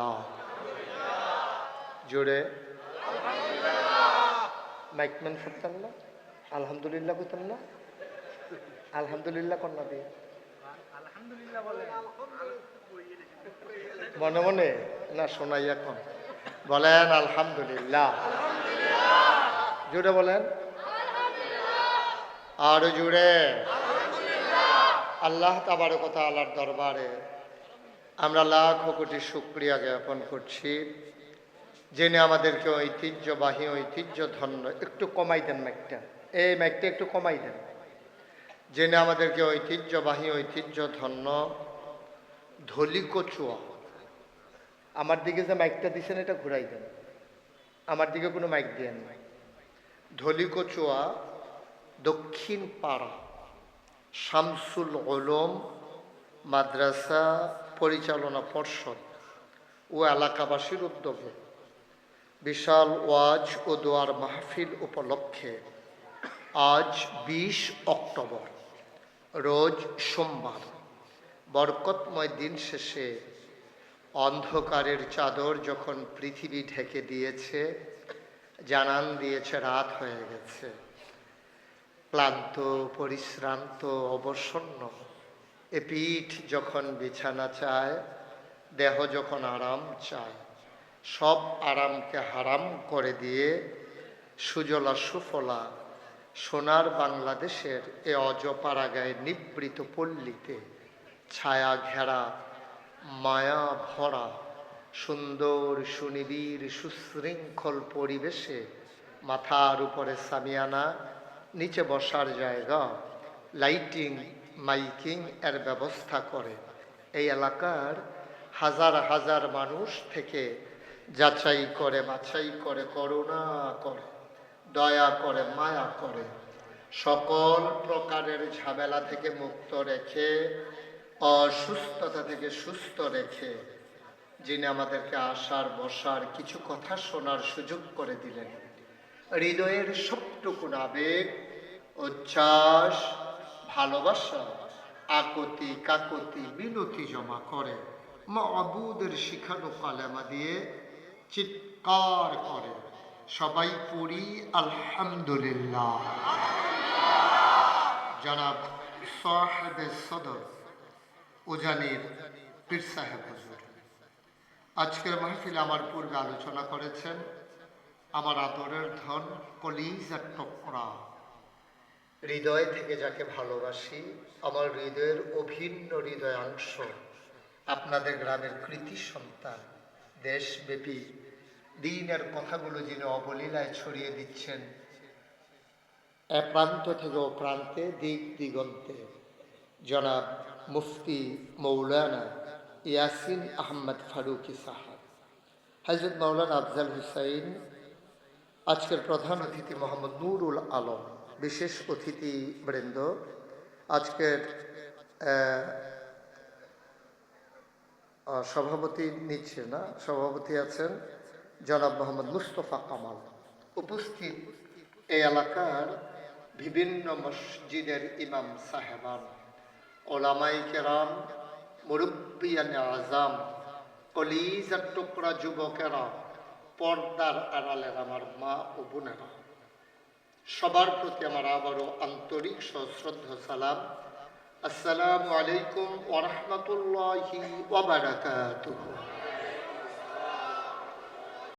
আলহামদুলিল্লাহ জোরে মাইকম্যান করতেন না আলহামদুলিল্লাহ করতেন না আলহামদুলিল্লাহ কন্যা দিয়ে মনে মনে না শোনাই এখন বলেন আলহামদুলিল্লাহ জুড়ে বলেন আরও জুড়ে আল্লাহ তাবার কথা আল্লাহর দরবারে আমরা লাখ কোটি শুক্রিয়া জ্ঞাপন করছি। জেনে আমাদেরকে ঐতিহ্যবাহী ঐতিহ্য ধন্য একটু কমাই দেন ম্যাকটা এই ম্যাকটা একটু কমাই দেন। জেনে আমাদেরকে ঐতিহ্যবাহী ঐতিহ্য ধন্য ধলি কচুয়া আমার দিকে যে মাইকটা দিছেন, এটা ঘুরাই দেন। আমার দিকে কোনো মাইক দেন নাই ধলি কচুয়া দক্ষিণ পাড়া, শামসুল ওলম মাদ্রাসা পরিচালনা পর্ষদ ও এলাকাবাসীর উদ্যোগে বিশাল ওয়াজ ও দোয়ার মাহফিল উপলক্ষে আজ বিশ অক্টোবর, রোজ সোমবার, বরকতময় দিন শেষে অন্ধকারের চাদর যখন পৃথিবী ঢেকে দিয়েছে, জানান দিয়েছে রাত হয়ে গেছে। ক্লান্ত, পরিশ্রান্ত, অবসন্ন এ পিঠ যখন বিছানা চায়, দেহ যখন আরাম চায়, সব আরামকে হারাম করে দিয়ে সুজলা সুফলা সোনার বাংলাদেশের এ অজপাড়াগায় নিবৃত পল্লীতে ছায়া ঘেরা, মায়া ভরা, সুন্দর সুনিবিড় সুশৃঙ্খল পরিবেশে মাথার উপরে সামিয়ানা, নিচে বসার জায়গা, লাইটিং মাইকিং এর ব্যবস্থা করে। এই এলাকার হাজার হাজার মানুষ থেকে যাচাই করে, বাছাই করে, করুণা করে, দয়া করে, মায়া করে, সকল প্রকারের ঝামেলা থেকে মুক্ত রেখে, অসুস্থতা থেকে সুস্থ রেখে যিনি আমাদেরকে আসার, বসার, কিছু কথা শোনার সুযোগ করে দিলেন। হৃদয়ের সবটুকুন আবেগ, উচ্ছ্বাস ভালোবাসা, আকতি, কাকতি, বিনতি জমা করে। মাবুদের শিখানো কালেমা দিয়ে চিৎকার করে। সবাই পড়ি আলহামদুলিল্লাহ। জনাব সাহেব সদর, উজানির পীর সাহেব হুজুর। আজকের মাহফিল আমার পূর্বে আলোচনা করেছেন। আমার আদরের ধন কলিজার টকরা। হৃদয় থেকে যাকে ভালোবাসি, আমার হৃদয়ের অভিন্ন হৃদয়াংশ আপনাদের গ্রামের কৃতি সন্তান, দেশব্যাপী। দিনের কথাগুলো যিনি অবলীলায় ছড়িয়ে দিচ্ছেন প্রান্ত থেকে ও প্রান্তে, দিক দিগন্তে। জনাব মুফতি মৌলানা ইয়াসিন আহমদ ফারুকি সাহাব, হজরত মৌলানা আফজাল হুসাইন, আজকের প্রধান অতিথি মোহাম্মদ নুরুল আলম। বিশেষ অতিথি বৃন্দ, আজকের সভাপতি নিচ্ছে না, সভাপতি আছেন জনাব মোহাম্মদ মুস্তফা কামাল। উপস্থিত এই এলাকার বিভিন্ন মসজিদের ইমাম সাহেবান, ওলামাই কেরাম মুরব্বিয়ান আজাম কলিজার টুকরা যুবকেরা, পর্দার আড়ালের আমার মা ও বোনেরা। সবার প্রতি আমার আবারও আন্তরিক সশ্রদ্ধ সালাম। আসসালামু আলাইকুম ওরহমতুল্লাহি ওবারাকাতুহু